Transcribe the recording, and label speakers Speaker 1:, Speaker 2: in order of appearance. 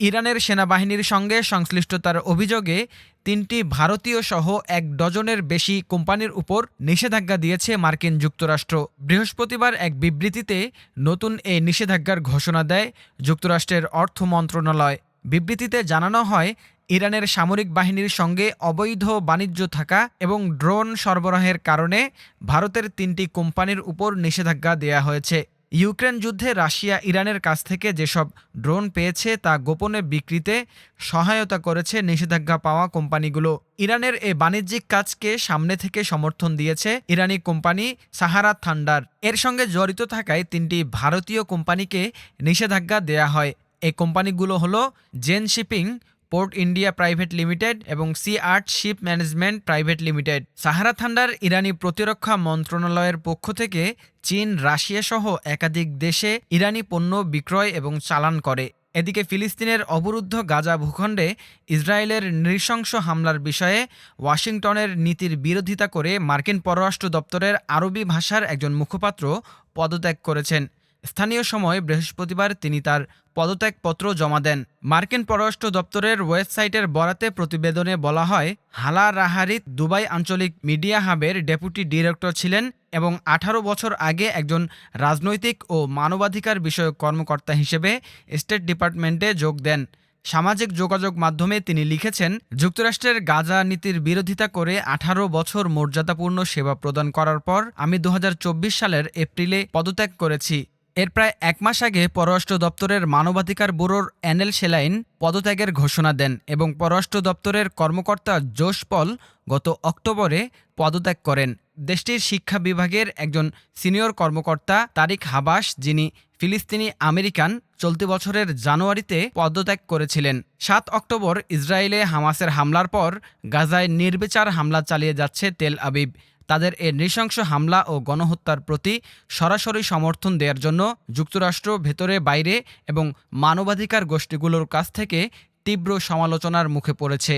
Speaker 1: ইরানের সেনাবাহিনীর সঙ্গে সংশ্লিষ্টতার অভিযোগে তিনটি ভারতীয় সহ এক ডজনের বেশি কোম্পানির উপর নিষেধাজ্ঞা দিয়েছে মার্কিন যুক্তরাষ্ট্র। বৃহস্পতিবার এক বিবৃতিতে নতুন এই নিষেধাজ্ঞার ঘোষণা দেয় যুক্তরাষ্ট্রের অর্থ মন্ত্রণালয়। বিবৃতিতে জানানো হয়, ইরানের সামরিক বাহিনীর সঙ্গে অবৈধ বাণিজ্য থাকা এবং ড্রোন সরবরাহের কারণে ভারতের তিনটি কোম্পানির উপর নিষেধাজ্ঞা দেয়া হয়েছে। ইউক্রেন যুদ্ধে রাশিয়া ইরানের কাছ থেকে যেসব ড্রোন পেয়েছে তা গোপনে বিক্রিতে সহায়তা করেছে নিষেধাজ্ঞা পাওয়া কোম্পানিগুলো। ইরানের এ বাণিজ্যিক কাজকে সামনে থেকে সমর্থন দিয়েছে ইরানি কোম্পানি সাহারা থান্ডার। এর সঙ্গে জড়িত থাকায় তিনটি ভারতীয় কোম্পানিকে নিষেধাজ্ঞা দেয়া হয়। এই কোম্পানিগুলো হলো Zen shipping port India private limited এবং sea art ship management private limited. Sahara thunder ইরানি প্রতিরক্ষা মন্ত্রণালয়ের পক্ষ থেকে চীন, রাশিয়া সহ একাধিক দেশে ইরানি পণ্য বিক্রয় এবং চালান করে। এদিকে ফিলিস্তিনের অবরুদ্ধ গাজা ভূখণ্ডে ইসরায়েলের নৃশংস হামলার বিষয়ে ওয়াশিংটনের নীতির বিরোধিতা করে মার্কিন পররাষ্ট্র দপ্তরের আরবি ভাষার একজন মুখপাত্র পদত্যাগ করেছেন। স্থানীয় সময় বৃহস্পতিবার তিনি তার পদত্যাগপত্র জমা দেন। মার্কিন পররাষ্ট্র দপ্তরের ওয়েবসাইটের বরাতে প্রতিবেদনে বলা হয়, হালা রাহারিত দুবাই আঞ্চলিক মিডিয়া হাবের ডেপুটি ডিরেক্টর ছিলেন এবং আঠারো বছর আগে একজন রাজনৈতিক ও মানবাধিকার বিষয়ক কর্মকর্তা হিসেবে স্টেট ডিপার্টমেন্টে যোগ দেন। সামাজিক যোগাযোগ মাধ্যমে তিনি লিখেছেন, যুক্তরাষ্ট্রের গাজা নীতির বিরোধিতা করে আঠারো বছর মর্যাদাপূর্ণ সেবা প্রদান করার পর আমি দু হাজার চব্বিশ সালের এপ্রিলে পদত্যাগ করেছি। এর প্রায় এক মাস আগে পররাষ্ট্র দপ্তরের মানবাধিকার ব্যুরোর অ্যানেল সেলাইন পদত্যাগের ঘোষণা দেন এবং পররাষ্ট্র দপ্তরের কর্মকর্তা জোশ পল গত অক্টোবরে পদত্যাগ করেন। দেশটির শিক্ষা বিভাগের একজন সিনিয়র কর্মকর্তা তারিক হাবাস, যিনি ফিলিস্তিনি আমেরিকান, চলতি বছরের জানুয়ারিতে পদত্যাগ করেছিলেন। সাত অক্টোবর ইসরায়েলে হামাসের হামলার পর গাজায় নির্বিচার হামলা চালিয়ে যাচ্ছে তেল আবিব। তাদের এ নৃশংস হামলা ও গণহত্যার প্রতি সরাসরি সমর্থন দেওয়ার জন্য যুক্তরাষ্ট্র, ভেতরে, বাইরে এবং মানবাধিকার গোষ্ঠীগুলোর কাছ থেকে তীব্র সমালোচনার মুখে পড়েছে।